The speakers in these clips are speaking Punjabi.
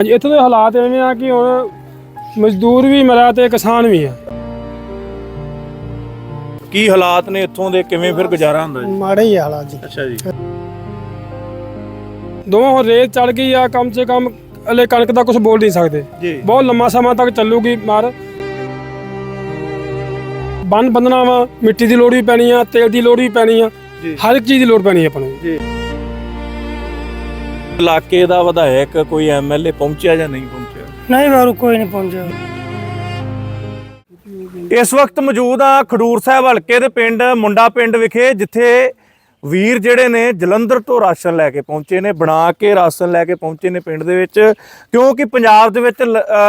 ਹਾਂਜੀ ਇੱਥੋਂ ਦੇ ਹਾਲਾਤ ਐਵੇਂ ਆ ਕਿ ਹੁਣ ਮਜ਼ਦੂਰ ਵੀ ਮਰਿਆ ਤੇ ਕਿਸਾਨ ਵੀ ਆ। ਕੀ ਹਾਲਾਤ ਨੇ ਇੱਥੋਂ ਦੇ? ਕਿਵੇਂ ਫਿਰ ਗੁਜ਼ਾਰਾ ਹੁੰਦਾ ਜੀ? ਮਾੜੇ ਹੀ ਹਾਲਾਤ ਜੀ। ਅੱਛਾ ਜੀ। ਦੋਵਾਂ ਹੁਣ ਰੇਤ ਚੜ ਗਈ ਆ ਕਮ ਸੇ ਕਮ ਹਲੇ ਕਣਕ ਦਾ ਕੁਝ ਬੋਲ ਨਹੀਂ ਸਕਦੇ। ਜੀ। ਬਹੁਤ ਲੰਮਾ ਸਮਾਂ ਤੱਕ ਚੱਲੂਗੀ ਮਾਰ। ਬੰਨ ਬੰਨਣਾ ਵਾ ਮਿੱਟੀ ਦੀ ਲੋੜ ਵੀ ਪੈਣੀ ਆ ਤੇਲ ਦੀ ਲੋੜ ਵੀ ਪੈਣੀ ਆ। ਜੀ। ਹਰ ਇੱਕ ਚੀਜ਼ ਦੀ ਲੋੜ ਪੈਣੀ ਆ ਆਪਾਂ ਨੂੰ। ਜੀ। ਇਲਾਕੇ ਦਾ ਵਿਧਾਇਕ ਕੋਈ ਐਮਐਲਏ ਪਹੁੰਚਿਆ ਜਾਂ ਨਹੀਂ ਪਹੁੰਚਿਆ? ਨਹੀਂ ਬਾਰੂ ਕੋਈ ਨਹੀਂ ਪਹੁੰਚਿਆ। ਇਸ ਵਕਤ ਮੌਜੂਦ ਆ ਖਡੂਰ ਸਾਹਿਬ ਹਲਕੇ ਦੇ ਪਿੰਡ ਮੁੰਡਾ ਪਿੰਡ ਵਿਖੇ ਜਿੱਥੇ ਵੀਰ ਜਿਹੜੇ ਨੇ ਜਲੰਧਰ ਤੋਂ ਰਾਸ਼ਨ ਲੈ ਕੇ ਪਹੁੰਚੇ ਨੇ ਬਣਾ ਕੇ ਰਾਸ਼ਨ ਲੈ ਕੇ ਪਹੁੰਚੇ ਨੇ ਪਿੰਡ ਦੇ ਵਿੱਚ ਕਿਉਂਕਿ ਪੰਜਾਬ ਦੇ ਵਿੱਚ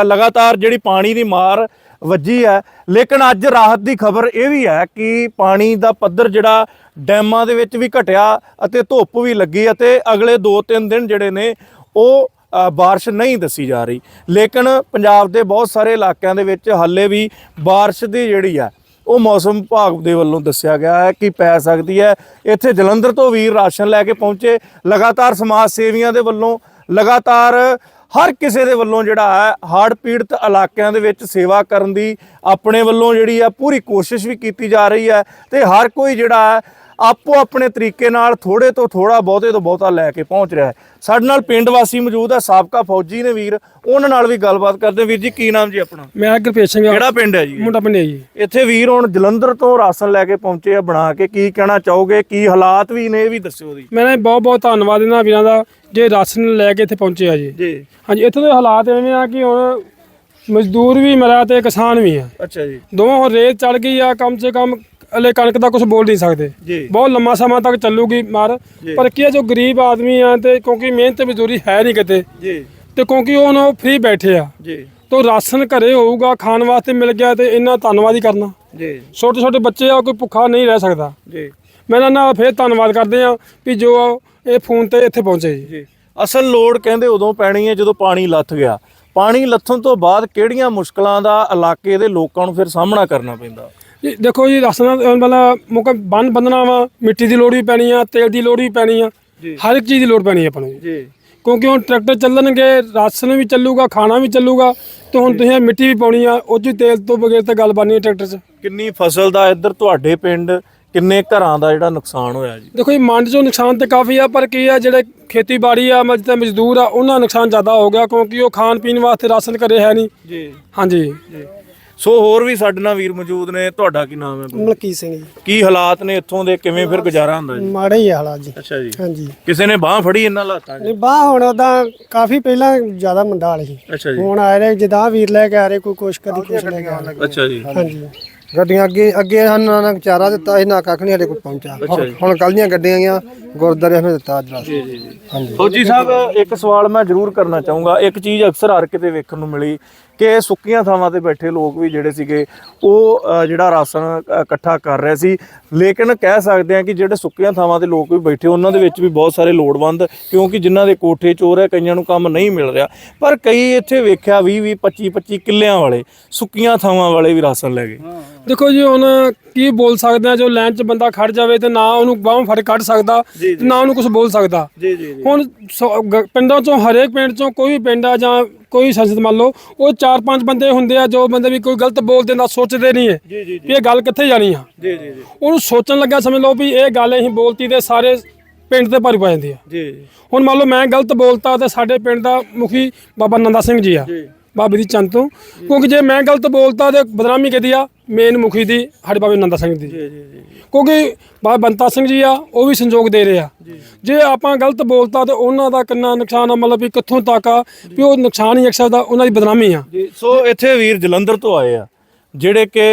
ਲਗਾਤਾਰ ਜਿਹੜੀ ਪਾਣੀ ਦੀ ਮਾਰ ਵੱਜੀ ਹੈ। ਲੇਕਿਨ ਅੱਜ ਰਾਹਤ ਦੀ ਖਬਰ ਇਹ ਵੀ ਹੈ ਕਿ ਪਾਣੀ ਦਾ ਪੱਧਰ ਜਿਹੜਾ ਡੈਮਾਂ ਦੇ ਵਿੱਚ ਵੀ ਘਟਿਆ ਅਤੇ ਧੁੱਪ ਵੀ ਲੱਗੀ ਅਤੇ ਅਗਲੇ 2-3 ਦਿਨ ਜਿਹੜੇ ਨੇ ਉਹ ਬਾਰਿਸ਼ ਨਹੀਂ ਦੱਸੀ ਜਾ ਰਹੀ। ਲੇਕਿਨ ਪੰਜਾਬ ਦੇ ਬਹੁਤ ਸਾਰੇ ਇਲਾਕਿਆਂ ਦੇ ਵਿੱਚ ਹਾਲੇ ਵੀ ਬਾਰਿਸ਼ ਦੀ ਜਿਹੜੀ ਆ ਉਹ ਮੌਸਮ ਵਿਭਾਗ ਦੇ ਵੱਲੋਂ ਦੱਸਿਆ ਗਿਆ ਹੈ ਕਿ ਪੈ ਸਕਦੀ ਹੈ। ਇੱਥੇ ਜਲੰਧਰ ਤੋਂ ਵੀਰ ਰਾਸ਼ਨ ਲੈ ਕੇ ਪਹੁੰਚੇ। ਲਗਾਤਾਰ ਸਮਾਜ ਸੇਵੀਆਂ ਦੇ ਵੱਲੋਂ ਲਗਾਤਾਰ ਹਰ ਕਿਸੇ ਦੇ ਵੱਲੋਂ ਜਿਹੜਾ ਹੈ ਹੜ੍ਹ ਪੀੜਤ ਇਲਾਕਿਆਂ ਦੇ ਵਿੱਚ ਸੇਵਾ ਕਰਨ ਦੀ ਆਪਣੇ ਵੱਲੋਂ ਜਿਹੜੀ ਆ ਪੂਰੀ ਕੋਸ਼ਿਸ਼ ਵੀ ਕੀਤੀ ਜਾ ਰਹੀ ਹੈ ਤੇ ਹਰ ਕੋਈ ਜਿਹੜਾ ਹੈ ਆਪੋ ਆਪਣੇ ਤਰੀਕੇ ਨਾਲ ਥੋੜੇ ਤੋਂ ਥੋੜਾ ਬਹੁਤੇ ਤੋਂ ਬਹੁਤਾ ਲੈ ਕੇ ਪਹੁੰਚ ਰਿਹਾ ਹੈ। ਸਾਡੇ ਨਾਲ ਪਿੰਡ ਵਾਸੀ ਮੌਜੂਦ ਹੈ ਸਾਬਕਾ ਫੌਜੀ ਨੇ ਵੀਰ। ਉਹਨਾਂ ਨਾਲ ਵੀ ਗੱਲਬਾਤ ਕਰਦੇ ਵੀਰ ਜੀ ਕੀ ਨਾਮ ਜੀ ਆਪਣਾ? ਮੈਂ ਗੁਰਪੇਸ਼ ਸਿੰਘ ਆ। ਕਿਹੜਾ ਪਿੰਡ ਹੈ ਜੀ? ਮੁੰਡਾ ਪਿੰਡਿਆ ਜੀ। ਇੱਥੇ ਵੀਰ ਹੁਣ ਜਲੰਧਰ ਤੋਂ ਰਾਸ਼ਨ ਲੈ ਕੇ ਪਹੁੰਚੇ ਆ ਬਣਾ ਕੇ। ਕੀ ਕਹਿਣਾ ਚਾਹੋਗੇ? ਕੀ ਹਾਲਾਤ ਵੀ ਨੇ ਇਹ ਵੀ ਦੱਸਿਓ ਦੀ ਮੈਂ ਬਹੁਤ ਬਹੁਤ ਧੰਨਵਾਦ ਇਹਨਾਂ ਵੀਰਾਂ ਦਾ ਜੇ ਰਾਸ਼ਨ ਲੈ ਕੇ ਇੱਥੇ ਪਹੁੰਚੇ ਆ ਜੀ। ਜੀ। ਹਾਂਜੀ ਇੱਥੋਂ ਦੇ ਹਾਲਾਤ ਐਵੇਂ ਆ ਕਿ ਹੁਣ ਮਜ਼ਦੂਰ ਵੀ ਮਰਿਆ ਤੇ ਕਿਸਾਨ ਵੀ ਆ। ਅੱਛਾ ਜੀ। ਦੋਵਾਂ ਹੁਣ ਰੇਤ ਚੜ ਗਈ ਆ ਕਮ ਸੇ ਕਮ ਹਲੇ ਕਣਕ ਦਾ ਕੁਝ ਬੋਲ ਨਹੀਂ ਸਕਦੇ। ਜੀ। ਬਹੁਤ ਲੰਮਾ ਸਮਾਂ ਤੱਕ ਚੱਲੂਗੀ ਮਾਰ। ਜੀ। ਪਰ ਕੀ ਜੋ ਗਰੀਬ ਆਦਮੀ ਆ ਤੇ ਕਿਉਂਕਿ ਮਿਹਨਤ ਮਜ਼ਦੂਰੀ ਹੈ ਨਹੀਂ ਕਿਤੇ ਜੀ। ਤੇ ਕਿਉਂਕਿ ਉਹ ਨਾ ਫ੍ਰੀ ਬੈਠੇ ਆ। ਜੀ। ਤੋ ਰਾਸ਼ਨ ਘਰੇ ਹੋਊਗਾ ਖਾਣ ਵਾਸਤੇ ਮਿਲ ਗਿਆ ਤੇ ਇਹਨਾਂ ਧੰਨਵਾਦ ਹੀ ਕਰਨਾ। ਜੀ। ਛੋਟੇ ਛੋਟੇ ਬੱਚੇ ਆ ਕੋਈ ਭੁੱਖਾ ਨਹੀਂ ਰਹਿ ਸਕਦਾ। ਜੀ। ਮੈਂ ਇਹਨਾਂ ਨਾਲ ਫੇਰ ਧੰਨਵਾਦ ਕਰਦੇ ਆ ਵੀ ਜੋ ਇਹ ਫੋਨ ਤੇ ਇੱਥੇ ਪਹੁੰਚੇ ਜੀ। ਜੀ। ਅਸਲ ਲੋੜ ਕਹਿੰਦੇ ਉਦੋਂ ਪੈਣੀ ਹੈ ਜਦੋਂ ਪਾਣੀ ਲੱਥ ਗਿਆ। ਪਾਣੀ ਲੱਥਣ ਤੋਂ ਬਾਅਦ ਕਿਹੜੀਆਂ ਮੁਸ਼ਕਲਾਂ ਦਾ ਇਲਾਕੇ ਦੇ ਲੋਕਾਂ ਨੂੰ ਫਿਰ ਸਾਹਮਣਾ ਕਰਨਾ ਪੈਂਦਾ। ਜੀ ਦੇਖੋ ਜੀ ਰਾਸ਼ਨ ਵਾਲਾ ਮੌਕਾ ਬੰਨ ਬੰਨਣਾ ਵਾ ਮਿੱਟੀ ਦੀ ਲੋੜ ਵੀ ਪੈਣੀ ਆ ਤੇਲ ਦੀ ਲੋੜ ਵੀ ਪੈਣੀ ਆ। ਹਰ ਇੱਕ ਚੀਜ਼ ਦੀ ਲੋੜ ਪੈਣੀ ਆ ਆਪਾਂ ਨੂੰ ਜੀ। ਕਿਉਂਕਿ ਹੁਣ ਟਰੈਕਟਰ ਚੱਲਣਗੇ ਰਾਸ਼ਨ ਵੀ ਚੱਲੂਗਾ ਖਾਣਾ ਵੀ ਚੱਲੂਗਾ ਤੇ ਹੁਣ ਤੁਸੀਂ ਮਿੱਟੀ ਵੀ ਪਾਉਣੀ ਆ ਉਹ 'ਚ ਤੇਲ ਤੋਂ ਬਗੈਰ ਤਾਂ ਗੱਲ ਬਣਨੀ ਟਰੈਕਟਰ 'ਚ। ਕਿੰਨੀ ਫਸਲ ਦਾ ਇੱਧਰ ਤੁਹਾਡੇ ਪਿੰਡ ਕਿੰਨੇ ਘਰਾਂ ਦਾ ਜਿਹੜਾ ਨੁਕਸਾਨ ਹੋਇਆ ਜੀ? ਦੇਖੋ ਜੀ ਮੰਡ 'ਚੋਂ ਨੁਕਸਾਨ ਤੇ ਕਾਫੀ ਆ ਪਰ ਕੀ ਆ ਜਿਹੜੇ ਖੇਤੀਬਾੜੀ ਆ ਮਜ ਤੇ ਮਜ਼ਦੂਰ ਆ ਉਹਨਾਂ ਨੁਕਸਾਨ ਜ਼ਿਆਦਾ ਹੋ ਗਿਆ ਕਿਉਂਕਿ ਉਹ ਖਾਣ ਪੀਣ ਵਾਸਤੇ ਰਾਸ਼ਨ ਘਰੇ ਹੈ ਨਹੀਂ। ਜੀ। ਹਾਂਜੀ। ਜੀ। ਸੋ ਹੋਰ ਵੀ ਸਾਡੇ ਨਾਲ ਵੀਰ ਮੌਜੂਦ ਨੇ। ਤੁਹਾਡਾ ਕੀ ਨਾਮ ਹੈ? ਮਲਕੀ ਸਿੰਘ ਜੀ। ਕੀ ਹਾਲਾਤ ਨੇ ਇੱਥੋਂ ਦੇ? ਕਿਵੇਂ ਫਿਰ ਗੁਜ਼ਾਰਾ ਹੁੰਦਾ ਜੀ? ਮਾੜੇ ਹੀ ਹਾਲਾਤ ਜੀ। ਅੱਛਾ ਜੀ। ਹਾਂਜੀ। ਕਿਸੇ ਨੇ ਬਾਹ ਫੜੀ ਇਹਨਾਂ ਹਾਲਾਤਾਂ 'ਚ? ਨਹੀਂ ਬਾਹ ਹੁਣ ਉਹਦਾ ਕਾਫੀ ਪਹਿਲਾਂ ਜ਼ਿਆਦਾ ਮੰਦਾ ਹਾਲ ਸੀ। ਅੱਛਾ ਜੀ। ਹੁਣ ਆ ਰਹੇ ਜਿੱਦਾਂ ਵੀਰ ਲੈ ਕੇ ਆ ਰਹੇ ਕੋਈ ਕੁਛ ਕਦੀ ਕੁਛ ਲੈ ਕੇ ਆ ਰਹੇ। ਅੱਛਾ ਜੀ। ਹਾਂਜੀ। ਗੱਡੀਆਂ ਅੱਗੇ ਅੱਗੇ ਸਾਨੂੰ ਨਾ ਚਾਰਾ ਦਿੱਤਾ ਸੀ ਨਾ ਕੱਖ ਨਹੀਂ ਸਾਡੇ ਕੋਲ ਪਹੁੰਚਾ। ਹੁਣ ਕੱਲ ਦੀਆਂ ਗੱਡੀਆਂ ਆਈਆਂ ਗੁਰਦਾਰੇ ਨੇ ਦਿੱਤਾ ਅੱਜ ਰਾਤ। ਜੀ ਜੀ ਜੀ। ਫੌਜੀ ਸਾਹਿਬ ਇੱਕ ਸਵਾਲ ਮੈਂ ਜ਼ਰੂਰ ਕਰਨਾ ਚਾਹੂੰਗਾ। ਇੱਕ ਚੀਜ਼ ਅਕਸਰ ਹਰ ਕਿਤੇ ਵੇਖਣ ਨੂੰ ਮਿਲੀ ਕਿ ਸੁੱਕੀਆਂ ਥਾਵਾਂ ਤੇ ਬੈਠੇ ਲੋਕ ਵੀ ਜਿਹੜੇ ਸੀਗੇ ਉਹ ਜਿਹੜਾ ਰਾਸ਼ਨ ਇਕੱਠਾ ਕਰ ਰਹੇ ਸੀ। ਲੇਕਿਨ ਕਹਿ ਸਕਦੇ ਆ ਕਿ ਜਿਹੜੇ ਸੁੱਕੀਆਂ ਥਾਵਾਂ ਤੇ ਲੋਕ ਵੀ ਬੈਠੇ ਉਹਨਾਂ ਦੇ ਵਿੱਚ ਵੀ ਬਹੁਤ ਸਾਰੇ ਲੋੜਵੰਦ ਕਿਉਂਕਿ ਜਿਨ੍ਹਾਂ ਦੇ ਕੋਠੇ ਚੋਰ ਹੈ ਕਈਆਂ ਨੂੰ ਕੰਮ ਨਹੀਂ ਮਿਲ ਰਿਹਾ। ਪਰ ਕਈ ਇੱਥੇ ਵੇਖਿਆ 20 20 25 25 ਕਿੱਲਿਆਂ ਵਾਲੇ ਸੁੱਕੀਆਂ ਥਾਵਾਂ ਵਾਲੇ ਵੀ ਰਾਸ਼ਨ ਲੈ ਗਏ। ਦੇਖੋ ਜੀ ਹੁਣ ਕੀ ਬੋਲ ਸਕਦੇ ਆ ਜੋ ਲਾਈਨ 'ਚ ਬੰਦਾ ਖੜ ਜਾਵੇ ਤੇ ਨਾ ਉਹਨੂੰ ਬਾਹੋਂ ਫੜ ਕੱਢ ਸਕਦਾ ਨਾ ਉਹਨੂੰ ਕੁਝ ਬੋਲ ਸਕਦਾ। ਹੁਣ ਪਿੰਡਾਂ ਚੋਂ ਹਰੇਕ ਪਿੰਡ ਚੋਂ ਕੋਈ ਵੀ ਪਿੰਡ ਆ ਜਾਂ ਕੋਈ ਸੰਸਦ ਮੰਨ ਲਓ ਉਹ ਚਾਰ ਪੰਜ ਬੰਦੇ ਹੁੰਦੇ ਆ ਜੋ ਬੰਦੇ ਵੀ ਕੋਈ ਗਲਤ ਬੋਲ ਦਿੰਦਾ ਸੋਚਦੇ ਨਹੀਂ ਹੈ ਵੀ ਇਹ ਗੱਲ ਕਿੱਥੇ ਜਾਣੀ ਆ। ਜੀ ਜੀ ਜੀ। ਉਹਨੂੰ ਸੋਚਣ ਲੱਗਾ ਸਮਝ ਲਓ ਵੀ ਇਹ ਗੱਲ ਅਸੀਂ ਬੋਲਤੀ ਤੇ ਸਾਰੇ ਪਿੰਡ ਤੇ ਭਾਰੀ ਪਾ ਜਾਂਦੀ ਆ। ਜੀ। ਹੁਣ ਮੰਨ ਲਓ ਮੈਂ ਗਲਤ ਬੋਲਤਾ ਤੇ ਸਾਡੇ ਪਿੰਡ ਦਾ ਮੁਖੀ ਬਾਬਾ ਨੰਦਾ ਸਿੰਘ ਜੀ ਆ। ਜੀ। ਬਾਬੇ ਦੀ ਚੰਦ ਤੋਂ। ਕਿਉਂਕਿ ਜੇ ਮੈਂ ਗਲਤ ਬੋਲਤਾ ਤੇ ਬਦਨਾਮੀ ਕਿਹਦੀ ਆ ਮੇਨ ਮੁਖੀ ਦੀ ਸਾਡੇ ਬਾਬੇ ਨੰਦਾ ਸਿੰਘ ਦੀ। ਜੀ ਜੀ ਜੀ ਕਿਉਂਕਿ ਬਾਬਾ ਬੰਤਾ ਸਿੰਘ ਜੀ ਆ ਉਹ ਵੀ ਸੰਯੋਗ ਦੇ ਰਹੇ ਆ। ਜੇ। ਆਪਾਂ ਗਲਤ ਬੋਲਤਾ ਤੇ ਉਹਨਾਂ ਦਾ ਕਿੰਨਾ ਨੁਕਸਾਨ ਆ ਮਤਲਬ ਵੀ ਕਿੱਥੋਂ ਤੱਕ ਆ ਵੀ ਉਹ ਨੁਕਸਾਨ ਹੀ ਇੱਕ ਸਕਦਾ ਉਹਨਾਂ ਦੀ ਬਦਨਾਮੀ ਆ। ਜੀ ਸੋ ਇੱਥੇ ਵੀਰ ਜਲੰਧਰ ਤੋਂ ਆਏ ਆ ਜਿਹੜੇ ਕਿ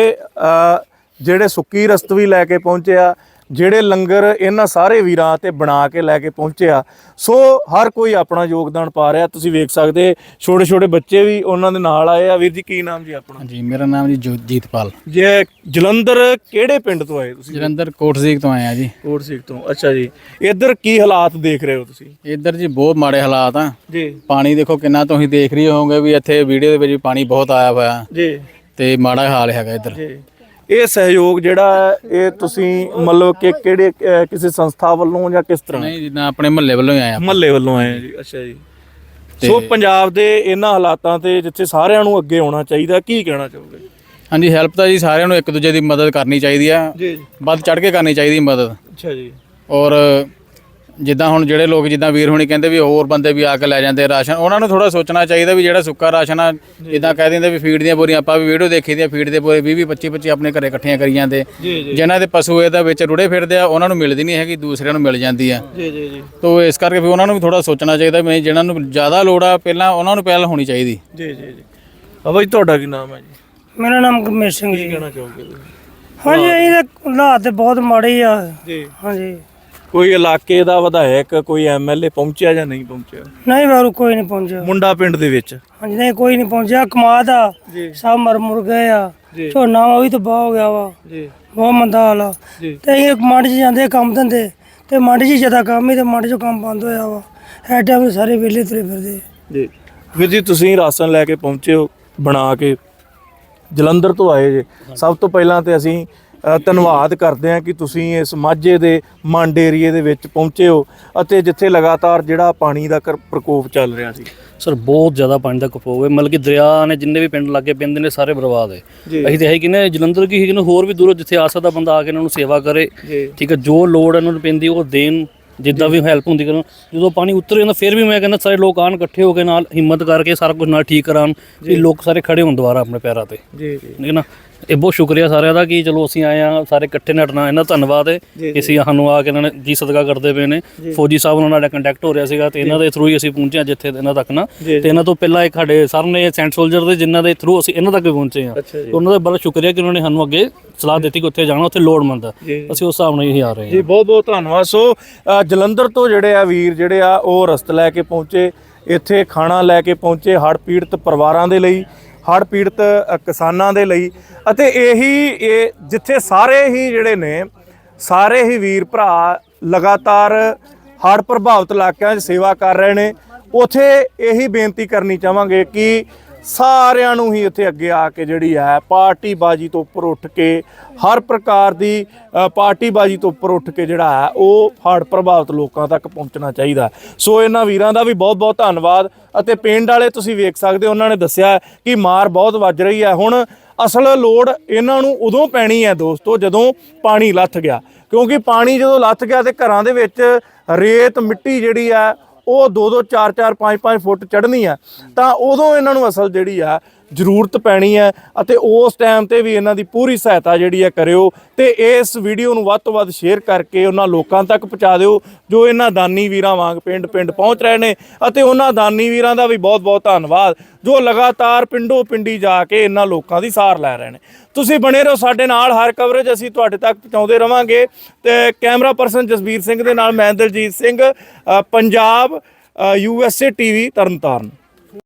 ਜਿਹੜੇ ਸੁੱਕੀ ਰਸਤਵੀ ਲੈ ਕੇ ਪਹੁੰਚੇ ਆ ਜਿਹੜੇ ਲੰਗਰ ਇਹਨਾਂ ਸਾਰੇ ਵੀਰਾਂ ਤੇ ਬਣਾ ਕੇ ਲੈ ਕੇ ਪਹੁੰਚੇ ਆ ਸੋ ਹਰ ਕੋਈ ਆਪਣਾ ਯੋਗਦਾਨ ਪਾ ਰਿਹਾ। ਤੁਸੀਂ ਵੇਖ ਸਕਦੇ ਛੋਟੇ ਛੋਟੇ ਬੱਚੇ ਵੀ ਉਹਨਾਂ ਦੇ ਨਾਲ ਆਏ ਆ। ਵੀਰ ਜੀ ਕੀ ਨਾਮ ਜੀ ਆਪਣਾ? ਜੀ ਮੇਰਾ ਨਾਮ ਜੀ ਜੋਤਜੀਤਪਾਲ ਜੇ ਜਲੰਧਰ ਕਿਹੜੇ ਪਿੰਡ ਤੋਂ ਆਏ ਤੁਸੀਂ? ਜਲੰਧਰ ਕੋਟਸੀਕ ਤੋਂ ਆਇਆ ਜੀ। ਕੋਟ ਸਿੱਖ ਤੋਂ। ਅੱਛਾ ਜੀ। ਇੱਧਰ ਕੀ ਹਾਲਾਤ ਦੇਖ ਰਹੇ ਹੋ ਤੁਸੀਂ? ਇੱਧਰ ਜੀ ਬਹੁਤ ਮਾੜੇ ਹਾਲਾਤ ਆ। ਜੀ। ਪਾਣੀ ਦੇਖੋ ਕਿੰਨਾ ਤੁਸੀਂ ਦੇਖ ਰਹੀ ਹੋਵੋਗੇ ਵੀ ਇੱਥੇ ਵੀਡੀਓ ਦੇ ਵਿੱਚ ਵੀ ਪਾਣੀ ਬਹੁਤ ਆਇਆ ਹੋਇਆ। ਜੀ। ਤੇ ਮਾੜਾ ਹਾਲ ਹੈਗਾ ਇੱਧਰ। ਜੀ। ਇਹ ਸਹਿਯੋਗ ਜਿਹੜਾ ਹੈ, ਇਹ ਤੁਸੀਂ ਮਤਲਬ ਕਿ ਕਿਹੜੇ ਅਹ, ਕਿਸੇ ਸੰਸਥਾ ਵੱਲੋਂ ਜਾਂ ਕਿਸ ਤਰ੍ਹਾਂ? ਨਹੀਂ ਜਿੱਦਾਂ ਆਪਣੇ ਮਹੱਲੇ ਵੱਲੋਂ ਹੀ ਆਇਆ ਮਹੱਲੇ ਵੱਲੋਂ ਆਏ ਜੀ ਅੱਛਾ ਜੀ। ਸੋ ਪੰਜਾਬ ਦੇ ਇਹਨਾਂ ਹਾਲਾਤਾਂ ਤੇ ਜਿੱਥੇ ਸਾਰਿਆਂ ਨੂੰ ਅੱਗੇ ਆਉਣਾ ਚਾਹੀਦਾ ਕੀ ਕਹਿਣਾ ਚਾਹੋਗੇ? ਹਾਂਜੀ ਹੈਲਪ ਤਾਂ ਜੀ ਸਾਰਿਆਂ ਨੂੰ ਇੱਕ ਦੂਜੇ ਦੀ ਮਦਦ ਕਰਨੀ ਚਾਹੀਦੀ ਆ। ਜੀ ਵੱਧ ਚੜ ਕੇ ਕਰਨੀ ਚਾਹੀਦੀ ਮਦਦ। ਅੱਛਾ ਜੀ। ਔਰ ਜਿੱਦਾਂ ਹੁਣ ਜਿਹੜੇ ਲੋਕ ਜਿੱਦਾਂ ਵੀਰ ਹੁਣੀ ਕਹਿੰਦੇ ਵੀ ਹੋਰ ਬੰਦੇ ਵੀ ਆ ਕੇ ਲੈ ਜਾਂਦੇ ਰਾਸ਼ਨ ਉਹਨਾਂ ਨੂੰ ਥੋੜਾ ਸੋਚਣਾ ਚਾਹੀਦਾ ਵੀ ਜਿਹੜਾ ਸੁੱਕਾ ਰਾਸ਼ਨ ਆ ਜਿੱਦਾਂ ਕਹਿ ਦਿੰਦੇ ਵੀ ਫੀਡ ਦੀਆਂ ਬੋਰੀਆਂ ਆਪਾਂ ਵੀ ਵੀਡੀਓ ਦੇਖੀ ਦੀਆਂ ਫੀਡ ਦੇ ਬੋਰੇ 20 25 25 ਆਪਣੇ ਘਰੇ ਇਕੱਠੀਆਂ ਕਰੀ ਜਾਂਦੇ। ਜਿਨ੍ਹਾਂ ਦੇ ਪਸ਼ੂ ਇਹਦਾ ਵਿੱਚ ਰੁੜੇ ਫਿਰਦੇ ਆ ਉਹਨਾਂ ਨੂੰ ਮਿਲਦੀ ਨਹੀਂ ਹੈਗੀ ਦੂਸਰਿਆਂ ਨੂੰ ਮਿਲ ਜਾਂਦੀ ਆ। ਜੀ ਜੀ ਜੀ। ਤੋ ਇਸ ਕਰਕੇ ਵੀ ਉਹਨਾਂ ਨੂੰ ਵੀ ਥੋੜਾ ਸੋਚਣਾ ਚਾਹੀਦਾ ਵੀ ਜਿਹਨਾਂ ਨੂੰ ਜ਼ਿਆਦਾ ਲੋੜ ਆ ਪਹਿਲਾਂ ਉਹਨਾਂ ਨੂੰ ਪਹਿਲ ਹੋਣੀ ਚਾਹੀਦੀ। ਜੀ ਜੀ ਜੀ। ਆ ਬਾਈ ਤੁਹਾਡਾ ਕੀ ਨਾਮ ਹੈ ਜੀ? ਮੇਰਾ ਨਾਮ ਗੁਰਮੇਸ਼ ਸਿੰਘ ਜੀ। ਕਹਿਣਾ ਚਾਹੋਗੇ ਤੁਸੀਂ? ਹਾਂਜੀ ਇਹ ਤਾਂ ਹਾਲਾਤ ਤੇ ਬਹੁਤ ਮਾੜੇ ਆ। ਜੀ। ਹਾਂਜੀ। ਕੋਈ ਇਲਾਕੇ ਦਾ ਵਿਧਾਇਕ ਕੋਈ ਐਮਐਲਏ ਪਹੁੰਚਿਆ ਜਾਂ ਨਹੀਂ ਪਹੁੰਚਿਆ? ਨਹੀਂ ਬਾਰੂ ਕੋਈ ਨਹੀਂ ਪਹੁੰਚਿਆ। ਮੁੰਡਾ ਪਿੰਡ ਦੇ ਵਿੱਚ? ਹਾਂਜੀ ਨਹੀਂ ਕੋਈ ਨਹੀਂ ਪਹੁੰਚਿਆ। ਕਮਾਦ ਆ। ਸਭ ਮਰ ਮੁਰ ਗਏ ਆ। ਝੋਨਾ ਵਾ ਵੀ ਤਬਾਹ ਹੋ ਗਿਆ ਵਾ। ਜੀ। ਬਹੁਤ ਮੰਦਾ ਹਾਲ ਆ। ਤੇ ਅਸੀਂ ਮੰਡ 'ਚ ਜਾਂਦੇ ਕੰਮ ਧੰਦੇ। ਤੇ ਮੰਡ 'ਚ ਜ਼ਿਆਦਾ ਕੰਮ ਹੀ ਤੇ ਮੰਡ 'ਚੋਂ ਕੰਮ ਬੰਦ ਹੋਇਆ ਵਾ। ਐ ਟਾਈਮ ਸਾਰੇ ਵਿਹਲੇ ਤੁਰੇ ਫਿਰਦੇ। ਜੀ। ਵੀਰ ਜੀ ਤੁਸੀਂ ਰਾਸ਼ਨ ਲੈ ਕੇ ਪਹੁੰਚੇ ਹੋ ਬਣਾ ਕੇ। ਜਲੰਧਰ ਤੋਂ ਆਏ ਜੇ। ਸਭ ਤੋਂ ਪਹਿਲਾਂ ਤੇ ਅਸੀਂ ਧੰਨਵਾਦ ਕਰਦੇ ਹਾਂ ਕਿ ਤੁਸੀਂ ਇਸ ਮਾਝੇ ਦੇ ਮੰਡ ਏਰੀਏ ਦੇ ਵਿੱਚ ਪਹੁੰਚੇ ਹੋ ਅਤੇ ਜਿੱਥੇ ਲਗਾਤਾਰ ਜਿਹੜਾ ਪਾਣੀ ਦਾ ਪ੍ਰਕੋਪ ਚੱਲ ਰਿਹਾ ਸੀ। ਸਰ ਬਹੁਤ ਜ਼ਿਆਦਾ ਪਾਣੀ ਦਾ ਕਪੋਗ ਹੈ। ਮਤਲਬ ਕਿ ਦਰਿਆ ਨੇ ਜਿੰਨੇ ਵੀ ਪਿੰਡ ਲਾਗੇ ਪੈਂਦੇ ਨੇ ਸਾਰੇ ਬਰਬਾਦ ਹੈ। ਅਸੀਂ ਤੇ ਹੈ ਕਿ ਨੇ ਜਲੰਧਰ ਕੀ ਹੈ ਕਿ ਹੋਰ ਵੀ ਦੂਰੋਂ ਜਿੱਥੇ ਆ ਸਕਦਾ ਬੰਦਾ ਆ ਕੇ ਇਹਨਾਂ ਨੂੰ ਸੇਵਾ ਕਰੇ। ਠੀਕ ਹੈ ਜੋ ਲੋੜ ਇਹਨਾਂ ਨੂੰ ਪੈਂਦੀ ਉਹ ਦੇਣ ਜਿੱਦਾਂ ਵੀ ਹੈਲਪ ਹੁੰਦੀ ਕਰਨ। ਜਦੋਂ ਪਾਣੀ ਉਤਰ ਜਾਂਦਾ ਫਿਰ ਵੀ ਮੈਂ ਕਹਿੰਦਾ ਸਾਰੇ ਲੋਕ ਆਣ ਇਕੱਠੇ ਹੋ ਕੇ ਨਾਲ ਹਿੰਮਤ ਕਰਕੇ ਸਾਰਾ ਕੁਝ ਨਾਲ ਠੀਕ ਕਰਾਉਣ ਵੀ ਲੋਕ ਸਾਰੇ ਖੜੇ ਹੋਣ ਦੁਬਾਰਾ ਆਪਣੇ ਪੈਰਾਂ ਤੇ। ਜੀ ਜੀ। ਠੀਕ ਹੈ ਨਾ? ਇਹ ਬਹੁਤ ਸ਼ੁਕਰੀਆ ਸਾਰਿਆਂ ਦਾ ਕਿ ਚਲੋ ਅਸੀਂ ਆਏ ਆ ਸਾਰੇ ਇਕੱਠੇ ਨਟਣਾ ਇਹਨਾਂ ਦਾ ਧੰਨਵਾਦ ਹੈ ਕਿ ਅਸੀਂ ਸਾਨੂੰ ਆ ਕੇ ਇਹਨਾਂ ਨੇ ਜੀ ਸਦਕਾ ਕਰਦੇ ਪਏ ਨੇ। ਫੌਜੀ ਸਾਹਿਬ ਨਾਲ ਸਾਡਾ ਕੰਟੈਕਟ ਹੋ ਰਿਹਾ ਸੀਗਾ ਤੇ ਇਹਨਾਂ ਦੇ ਥਰੂ ਹੀ ਅਸੀਂ ਪਹੁੰਚੇ ਹਾਂ ਜਿੱਥੇ ਇਹਨਾਂ ਤੱਕ ਨਾ। ਤੇ ਇਹਨਾਂ ਤੋਂ ਪਹਿਲਾਂ ਇੱਕ ਸਾਡੇ ਸਰ ਨੇ ਸੈਂਟ ਸੋਲਜਰ ਦੇ ਜਿਨ੍ਹਾਂ ਦੇ ਥਰੂ ਅਸੀਂ ਇਹਨਾਂ ਤੱਕ ਪਹੁੰਚੇ ਜੀ। ਉਹਨਾਂ ਦਾ ਬੜਾ ਸ਼ੁਕਰੀਆ ਕਿ ਉਹਨਾਂ ਨੇ ਸਾਨੂੰ ਅੱਗੇ ਸਲਾਹ ਦਿੱਤੀ ਕਿ ਉੱਥੇ ਜਾਣਾ ਉੱਥੇ ਲੋੜਮੰਦ ਆ। ਅਸੀਂ ਉਸ ਹਿਸਾਬ ਨਾਲ ਹੀ ਆ ਰਹੇ ਹਾਂ। ਜੀ ਬਹੁਤ ਬਹੁਤ ਧੰਨਵਾਦ। ਸੋ ਜਲੰਧਰ ਤੋਂ ਜਿਹੜੇ ਆ ਵੀਰ ਜਿਹੜੇ ਆ ਉਹ ਰਸਤ ਲੈ ਕੇ ਪਹੁੰਚੇ ਇੱਥੇ ਖਾਣਾ ਲੈ ਕੇ ਪਹੁੰਚੇ ਹੜ੍ਹ ਪੀੜਤ ਪਰਿਵਾਰਾਂ ਦੇ ਲਈ। ਹੜ੍ਹ ਪੀੜਤ ਕਿਸਾਨਾਂ ਦੇ ਲਈ। ਅਤੇ ਇਹੀ ਇਹ ਜਿੱਥੇ ਸਾਰੇ ਹੀ ਜਿਹੜੇ ਨੇ, ਸਾਰੇ ਹੀ ਵੀਰ ਭਰਾ ਲਗਾਤਾਰ ਹੜ੍ਹ ਪ੍ਰਭਾਵਿਤ ਇਲਾਕਿਆਂ 'ਚ ਸੇਵਾ ਕਰ ਰਹੇ ਨੇ, ਉਥੇ ਇਹੀ ਬੇਨਤੀ ਕਰਨੀ ਚਾਹਾਂਗੇ ਕਿ ਸਾਰਿਆਂ ਨੂੰ ਹੀ ਇੱਥੇ ਅੱਗੇ ਆ ਕੇ ਜਿਹੜੀ ਹੈ ਪਾਰਟੀ ਬਾਜੀ ਤੋਂ ਉੱਪਰ ਉੱਠ ਕੇ ਹਰ ਪ੍ਰਕਾਰ ਦੀ ਅ, ਪਾਰਟੀ ਬਾਜੀ ਤੋਂ ਉੱਪਰ ਉੱਠ ਕੇ ਜਿਹੜਾ ਹੈ ਉਹ ਹੜ੍ਹ ਪ੍ਰਭਾਵਿਤ ਲੋਕਾਂ ਤੱਕ ਪਹੁੰਚਣਾ ਚਾਹੀਦਾ ਸੋ ਇਹਨਾਂ ਵੀਰਾਂ ਦਾ ਵੀ ਬਹੁਤ-ਬਹੁਤ ਧੰਨਵਾਦ ਅਤੇ ਪਿੰਡ ਵਾਲੇ ਤੁਸੀਂ ਵੇਖ ਸਕਦੇ ਹੋ ਉਹਨਾਂ ਨੇ ਦੱਸਿਆ ਕਿ ਮਾਰ ਬਹੁਤ ਵੱਜ ਰਹੀ ਹੈ। ਹੁਣ ਅਸਲ ਲੋੜ ਇਹਨਾਂ ਨੂੰ ਉਦੋਂ ਪੈਣੀ ਹੈ ਦੋਸਤੋ ਜਦੋਂ ਪਾਣੀ ਲੱਥ ਗਿਆ। ਕਿਉਂਕਿ ਪਾਣੀ ਜਦੋਂ ਲੱਥ ਗਿਆ ਤੇ ਘਰਾਂ ਦੇ ਵਿੱਚ ਰੇਤ ਮਿੱਟੀ ਜਿਹੜੀ ਹੈ ਉਹ 2 2 4 4 5 5 ਫੁੱਟ ਚੜ੍ਹਨੀ ਆ, ਤਾਂ ਉਦੋਂ ਇਹਨਾਂ ਨੂੰ ਅਸਲ ਜਿਹੜੀ ਆ ਜ਼ਰੂਰਤ ਪੈਣੀ ਹੈ ਅਤੇ ਉਸ ਟਾਈਮ ਤੇ ਵੀ ਇਹਨਾਂ ਦੀ ਪੂਰੀ ਸਹਾਇਤਾ ਜਿਹੜੀ ਹੈ ਕਰਿਓ ਤੇ ਇਸ ਵੀਡੀਓ ਨੂੰ ਵੱਧ ਤੋਂ ਵੱਧ ਸ਼ੇਅਰ ਕਰਕੇ ਉਹਨਾਂ ਲੋਕਾਂ ਤੱਕ ਪਹੁੰਚਾ ਦਿਓ ਜੋ ਇਹਨਾਂ ਦਾਨੀ ਵੀਰਾਂ ਵਾਂਗ ਪਿੰਡ-ਪਿੰਡ ਪਹੁੰਚ ਰਹੇ ਨੇ ਅਤੇ ਉਹਨਾਂ ਦਾਨੀ ਵੀਰਾਂ ਦਾ ਵੀ ਬਹੁਤ-ਬਹੁਤ ਧੰਨਵਾਦ ਜੋ ਲਗਾਤਾਰ ਪਿੰਡੋ ਪਿੰਡੀ ਜਾ ਕੇ ਇਹਨਾਂ ਲੋਕਾਂ ਦੀ ਸਾਰ ਲੈ ਰਹੇ ਨੇ। ਤੁਸੀਂ ਬਣੇ ਰਹੋ ਸਾਡੇ ਨਾਲ ਹਰ ਕਵਰੇਜ ਅਸੀਂ ਤੁਹਾਡੇ ਤੱਕ ਪਹੁੰਚਾਉਂਦੇ ਰਵਾਂਗੇ। ਤੇ ਕੈਮਰਾ ਪਰਸਨ ਜਸਬੀਰ ਸਿੰਘ ਦੇ ਨਾਲ ਮੈਂ ਦਲਜੀਤ ਸਿੰਘ ਅ, ਪੰਜਾਬ ਯੂਐਸਏ ਟੀਵੀ ਤਰਨਤਾਰਨ।